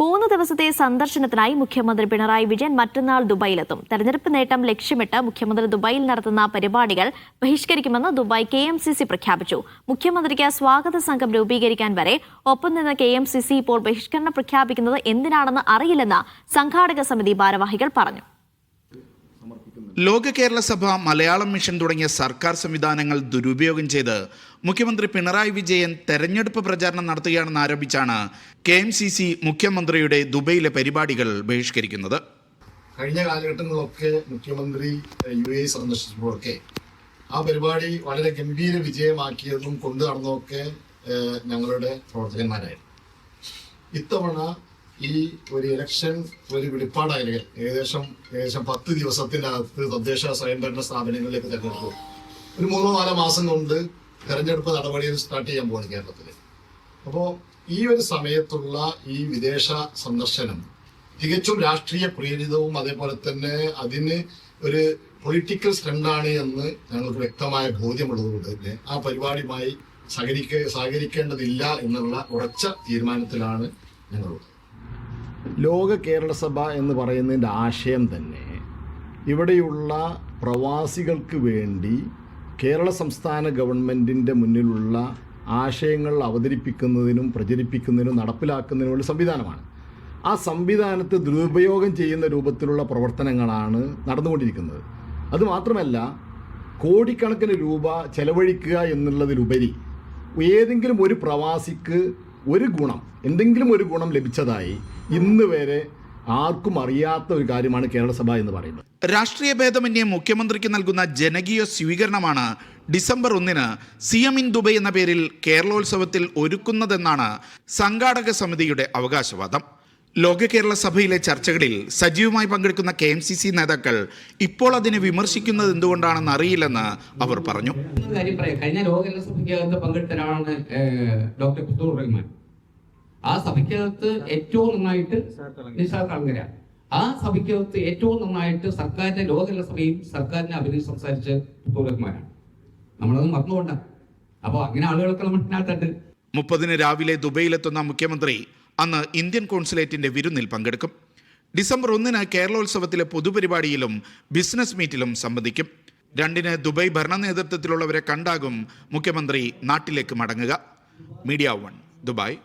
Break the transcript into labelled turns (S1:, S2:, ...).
S1: മൂന്ന് ദിവസത്തെ സന്ദർശനത്തിനായി മുഖ്യമന്ത്രി പിണറായി വിജയൻ മറ്റന്നാൾ ദുബായിലെത്തും. തെരഞ്ഞെടുപ്പ് നേട്ടം ലക്ഷ്യമിട്ട് മുഖ്യമന്ത്രി ദുബായിൽ നടത്തുന്ന പരിപാടികൾ ബഹിഷ്കരിക്കുമെന്ന് Dubai K M C C പ്രഖ്യാപിച്ചു. മുഖ്യമന്ത്രിക്ക് സ്വാഗത സംഘം രൂപീകരിക്കാൻ വരെ ഒപ്പം നിന്ന കെ എം സി സി ഇപ്പോൾ ബഹിഷ്കരണം പ്രഖ്യാപിക്കുന്നത് എന്തിനാണെന്ന് അറിയില്ലെന്ന് സംഘാടക സമിതി ഭാരവാഹികൾ പറഞ്ഞു.
S2: ലോക കേരള സഭ മലയാളം മിഷൻ തുടങ്ങിയ സർക്കാർ സംവിധാനങ്ങൾ ദുരുപയോഗം ചെയ്ത് മുഖ്യമന്ത്രി പിണറായി വിജയൻ തെരഞ്ഞെടുപ്പ് പ്രചാരണം നടത്തുകയാണെന്ന് ആരോപിച്ചാണ് കെ എം സി സി മുഖ്യമന്ത്രിയുടെ ദുബൈയിലെ പരിപാടികൾ ബഹിഷ്കരിക്കുന്നത്.
S3: കഴിഞ്ഞ കാലഘട്ടങ്ങളിലൊക്കെ മുഖ്യമന്ത്രി യു എ സന്ദർശിച്ചപ്പോഴൊക്കെ ആ പരിപാടി വളരെ ഗംഭീര വിജയമാക്കിയതും കൊണ്ടു നടന്നതൊക്കെ ഞങ്ങളുടെ പ്രവർത്തകന്മാരായിരുന്നു. ഇത്തവണ ഈ ഒരു ഇലക്ഷൻ ഒരു വെളിപ്പാടായാലും ഏകദേശം ഏകദേശം പത്ത് ദിവസത്തിന്റെ അകത്ത് തദ്ദേശ സ്വയംഭരണ സ്ഥാപനങ്ങളിലേക്ക് തെരഞ്ഞെടുപ്പ് ഒരു മൂന്നോ നാലോ മാസം കൊണ്ട് തെരഞ്ഞെടുപ്പ് നടപടികൾ സ്റ്റാർട്ട് ചെയ്യാൻ പോകുന്നു കേരളത്തിൽ അപ്പോൾ ഈ ഒരു സമയത്തുള്ള ഈ വിദേശ സന്ദർശനം തികച്ചും രാഷ്ട്രീയ പ്രേരിതവും അതേപോലെ തന്നെ അതിന് ഒരു പൊളിറ്റിക്കൽ സ്റ്റണ്ടാണ് എന്ന് ഞങ്ങൾക്ക് വ്യക്തമായ ബോധ്യമുള്ളതുകൊണ്ട് തന്നെ ആ പരിപാടിയുമായി സഹകരിക്ക സഹകരിക്കേണ്ടതില്ല എന്നുള്ള ഉറച്ച തീരുമാനത്തിലാണ് ഞങ്ങളുള്ളത്. ലോക കേരള സഭ എന്ന് പറയുന്നതിന്റെ ആശയം തന്നെ ഇവിടെയുള്ള പ്രവാസികൾക്ക് വേണ്ടി കേരള സംസ്ഥാന ഗവൺമെന്റിന്റെ മുന്നിലുള്ള ആശയങ്ങൾ അവതരിപ്പിക്കുന്നതിനും പ്രചരിപ്പിക്കുന്നതിനും നടപ്പിലാക്കുന്നതിനും വേണ്ടി സംവിധാനമാണ്. ആ സംവിധാനത്തെ ദുരുപയോഗം ചെയ്യുന്ന രൂപത്തിലുള്ള പ്രവർത്തനങ്ങളാണ് നടന്നുകൊണ്ടിരിക്കുന്നത്. അതുമാത്രമല്ല കോടിക്കണക്കിന് രൂപ ചെലവഴിക്കുക എന്നുള്ളതിലുപരി ഏതെങ്കിലും ഒരു പ്രവാസിക്ക് ഒരു ഗുണം എന്തെങ്കിലും ഒരു ഗുണം ലഭിച്ചതായി ഇന്ന് വരെ ആർക്കും അറിയാത്ത ഒരു കാര്യമാണ് കേരളസഭ എന്ന് പറയുന്നത്.
S2: രാഷ്ട്രീയ ഭേദമന്യേ മുഖ്യമന്ത്രിക്ക് നൽകുന്ന ജനകീയ സ്വീകരണമാണ് ഡിസംബർ ഒന്നിന് സി എം ഇൻ ദുബൈ എന്ന പേരിൽ കേരളോത്സവത്തിൽ ഒരുക്കുന്നതെന്നാണ് സംഘാടക സമിതിയുടെ അവകാശവാദം. ലോക കേരള സഭയിലെ ചർച്ചകളിൽ സജീവമായി പങ്കെടുക്കുന്ന കെ എം സി സി നേതാക്കൾ ഇപ്പോൾ അതിനെ വിമർശിക്കുന്നത് എന്തുകൊണ്ടാണെന്ന് അറിയില്ലെന്ന് അവർ പറഞ്ഞു.
S4: കഴിഞ്ഞ ലോക കേരള സഭയ്ക്കകത്ത് പങ്കെടുത്ത ഒരാളാണ് ഡോക്ടർ റഹ്മാൻ. ആ സഭയ്ക്കകത്ത് ഏറ്റവും നന്നായിട്ട് നിശാ തളങ്കര ആ സഭയ്ക്കകത്ത് ഏറ്റവും നന്നായിട്ട് സർക്കാരിന്റെ ലോകല സഭയും സർക്കാരിനെ അഭിനയിച്ച് സംസാരിച്ച് പുത്തൂർ റഹ്മാനാണ് നമ്മളത് മറന്നുകൊണ്ട അപ്പോൾ അങ്ങനെ ആളുകളൊക്കെ നമ്മളിനകത്തുണ്ട്
S2: മുപ്പതിന് രാവിലെ ദുബൈയിലെത്തുന്ന മുഖ്യമന്ത്രി അന്ന് ഇന്ത്യൻ കോൺസുലേറ്റിന്റെ വിരുന്നിൽ പങ്കെടുക്കും. ഡിസംബർ ഒന്നിന് കേരളോത്സവത്തിലെ പൊതുപരിപാടിയിലും ബിസിനസ് മീറ്റിലും സംബന്ധിക്കും. രണ്ടിന് ദുബൈ ഭരണ നേതൃത്വത്തിലുള്ളവരെ കണ്ടാകും മുഖ്യമന്ത്രി നാട്ടിലേക്ക് മടങ്ങുക. Media One Dubai.